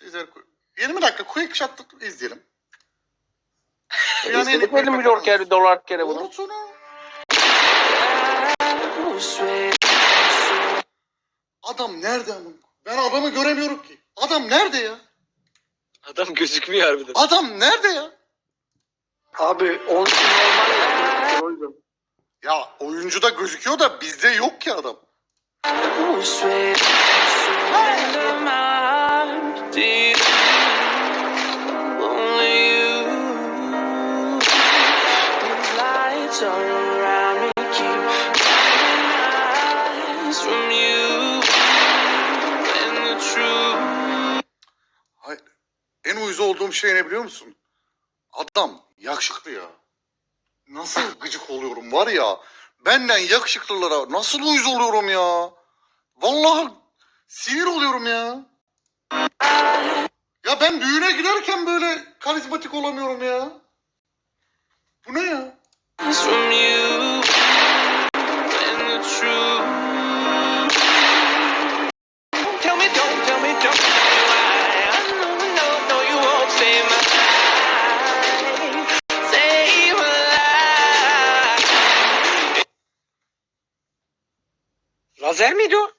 Koy- 20 dakika quick shot izleyelim. Yani İzledik 50 milyon kere dolar kere bunu. Unut onu. Adam nerede ama? Ben adamı göremiyorum ki. Adam nerede ya? Adam gözükmüyor harbiden. Adam nerede ya? Abi 10 normal ya. O yüzden. Ya oyuncuda gözüküyor da bizde yok ki adam. Hayır. En uyuz olduğum şey ne biliyor musun? Adam yakışıklı ya. Nasıl gıcık oluyorum var ya. Benden yakışıklılara nasıl uyuz oluyorum ya. Vallahi sinir oluyorum ya. Ya ben düğüne giderken böyle karizmatik olamıyorum ya. Bu ne ya? from you and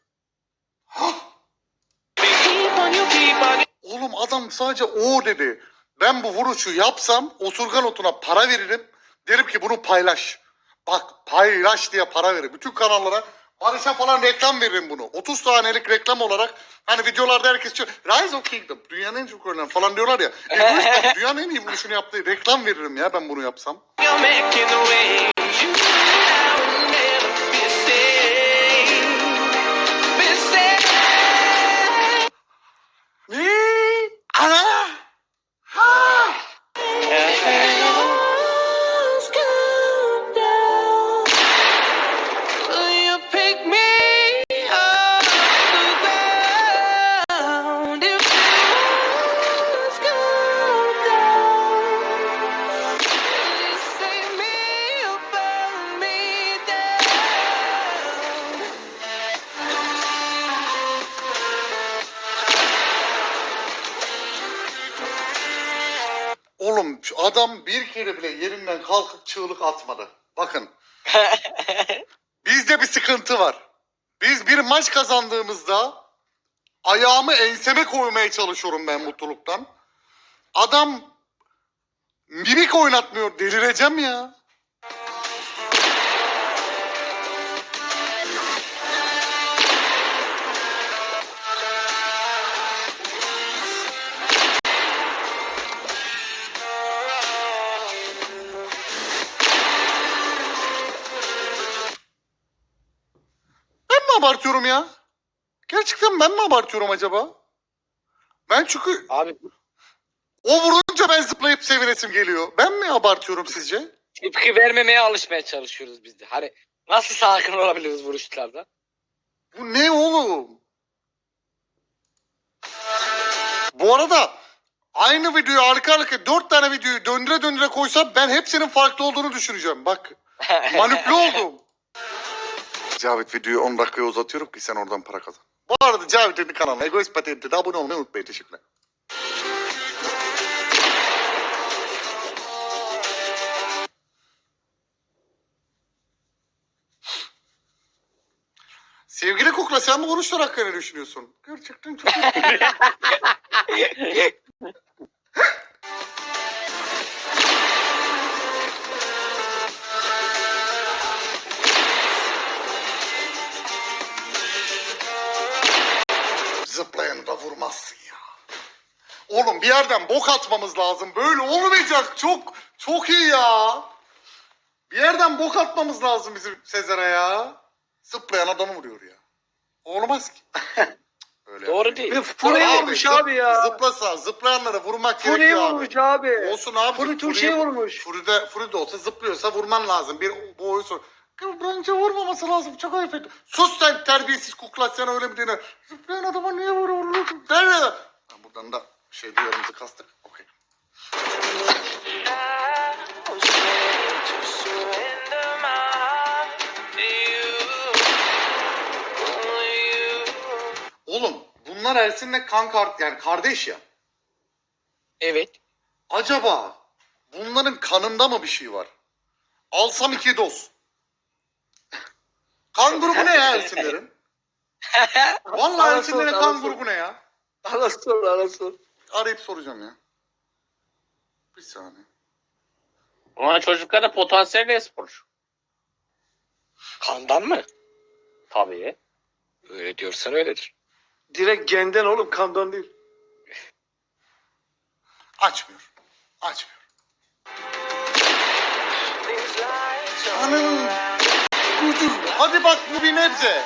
Adam sadece o dedi. Ben bu vuruşu yapsam osurgan otuna para veririm. Derim ki bunu paylaş. Bak paylaş diye para veririm. Bütün kanallara Barış'a falan reklam veririm bunu. 30 tanelik reklam olarak hani videolarda herkes diyor Rise of Kingdom dünyanın en çok oynanan falan diyorlar ya. Bak, dünyanın en iyi vuruşunu yaptığı reklam veririm ya ben bunu yapsam. Adam bir kere bile yerinden kalkıp çığlık atmadı. Bakın. Bizde bir sıkıntı var. Biz bir maç kazandığımızda ayağımı enseme koymaya çalışıyorum ben mutluluktan. Adam mimik oynatmıyor. Delireceğim ya. Abartıyorum ya? Gerçekten ben mi abartıyorum acaba? Ben çünkü Abi o vurunca ben zıplayıp sevinesim geliyor. Ben mi abartıyorum sizce? tepki vermemeye alışmaya çalışıyoruz biz de. Hani nasıl sakin olabiliriz vuruşlarda? Bu ne oğlum? Bu arada aynı videoyu arka arka dört tane videoyu döndüre döndüre koysam ben hepsinin farklı olduğunu düşüneceğim. Bak manipüle oldum. Cavit videoyu 10 dakikaya uzatıyorum ki sen oradan para kazan. Bu arada Cavit'in kanalına Egoist Patent'e de abone olmayı unutmayın. Teşekkürler. Sevgili Kukla sen bu vuruşlar hakkında ne düşünüyorsun? Gerçekten çok Zıplayanı da vurmazsın ya. Oğlum bir yerden bok atmamız lazım. Böyle olmayacak. Çok çok iyi ya. Bir yerden bok atmamız lazım bizim Sezer'e ya. Zıplayan adamı vuruyor ya. Olmaz ki. Öyle Doğru değil. Bir vurmuş zıp- abi ya. Zıplasa zıplayanlara vurmak Fury'e gerekiyor abi. vurmuş abi. Olsun abi. Tuğçe'ye Fury'e- vurmuş. Fury'de, Fury'de olsa zıplıyorsa vurman lazım. Bir bu oyu sor. Ya Bence vurmaması lazım. Çok ayıp etti. Sus sen terbiyesiz kukla sen öyle mi denir? Zıplayan adama niye vuruyorsun? Der ya. Ha, Buradan da şey diyorumuzu kastık. Okey. Oğlum bunlar Ersin'le kan kar yani kardeş ya. Evet. Acaba bunların kanında mı bir şey var? Alsam iki doz. Kan grubu ne ya Ersinlerin? Vallahi Arası Ersinlerin kan arası grubu ne ya? Ara sor ara sor. Arayıp soracağım ya. Bir saniye. Ama çocuklar da potansiyel e-sporcu. Kandan mı? Tabii. Öyle diyorsan öyledir. Direkt genden oğlum kandan değil. Açmıyor. Açmıyor. Anam. Kuzu. Hadi bak bu bir nebze.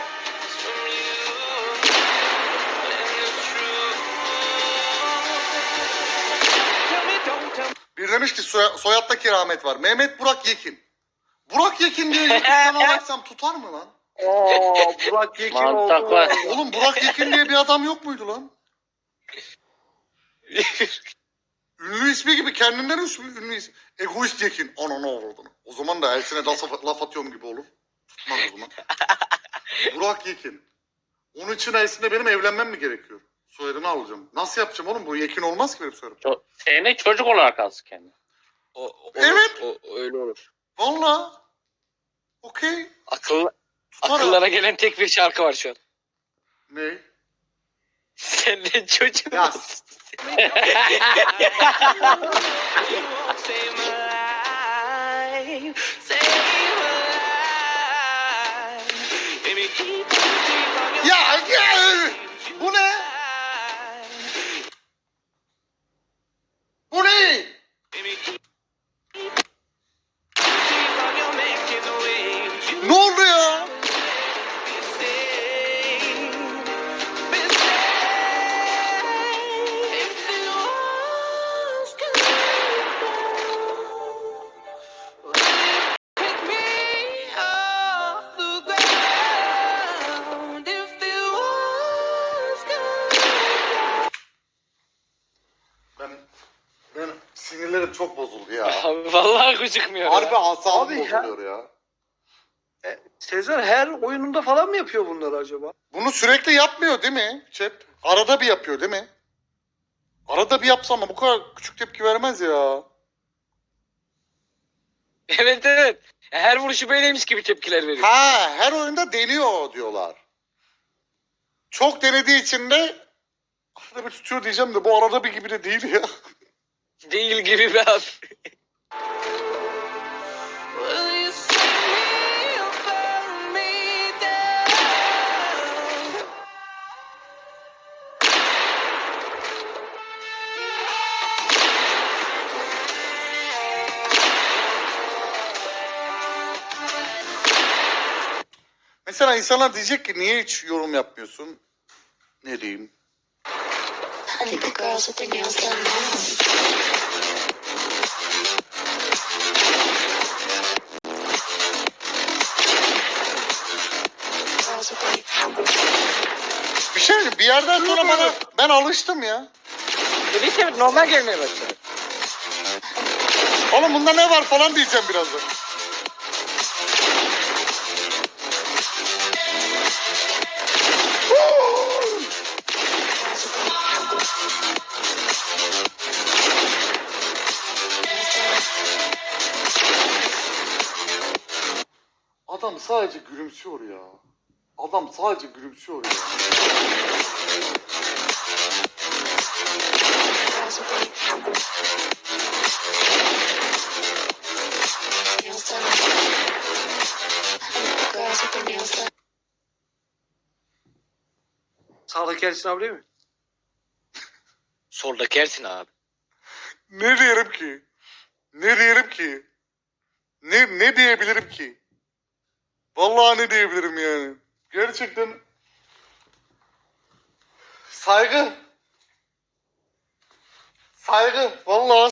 Bir demiş ki soy- soyadtaki rahmet var. Mehmet Burak Yekin. Burak Yekin diye YouTube kanalı açsam tutar mı lan? Oo Burak Yekin oldu. Oğlum Burak Yekin diye bir adam yok muydu lan? Ünlü ismi gibi kendinden ünlü ismi. Egoist Yekin. Ananı avradını. O zaman da Ersin'e laf, laf atıyorum gibi olur. Tutmaz o zaman. Burak Yekin. Onun için Ersin'le benim evlenmem mi gerekiyor? Soyadını alacağım. Nasıl yapacağım oğlum? Bu Yekin olmaz ki benim soyadım. Ço- Seni çocuk olarak alsın kendini. O, olur, Evet. O, öyle olur. Valla. Okey. Akıl, Tutar akıllara gelen tek bir şarkı var şu an. Ne? Ya won't save down. Ben, ben sinirlerim çok bozuldu ya. Abi vallahi gözükmüyor. Harbi ya. asabım Abi ya. bozuluyor ya. E, Sezer her oyununda falan mı yapıyor bunları acaba? Bunu sürekli yapmıyor değil mi? Cep. Arada bir yapıyor değil mi? Arada bir yapsam da bu kadar küçük tepki vermez ya. Evet evet. Her vuruşu böyleymiş gibi tepkiler veriyor. Ha, her oyunda deniyor diyorlar. Çok denediği için de arada bir tutuyor diyeceğim de bu arada bir gibi de değil ya. Değil gibi be abi. Mesela insanlar diyecek ki niye hiç yorum yapmıyorsun? Ne diyeyim? I think the girls with their nails done now. Girls with their Bir şey bir yerden sonra bana ben alıştım ya. Evet evet normal gelmeye başladı. Oğlum bunda ne var falan diyeceğim birazdan. Sadece gülümsüyor ya. Adam sadece gülümsüyor ya. Sağdaki Ersin abi değil mi? Soldaki Ersin abi. Ne diyelim ki? Ne diyelim ki? Ne ne diyebilirim ki? Vallahi ne diyebilirim yani? Gerçekten saygı. Saygı. Vallahi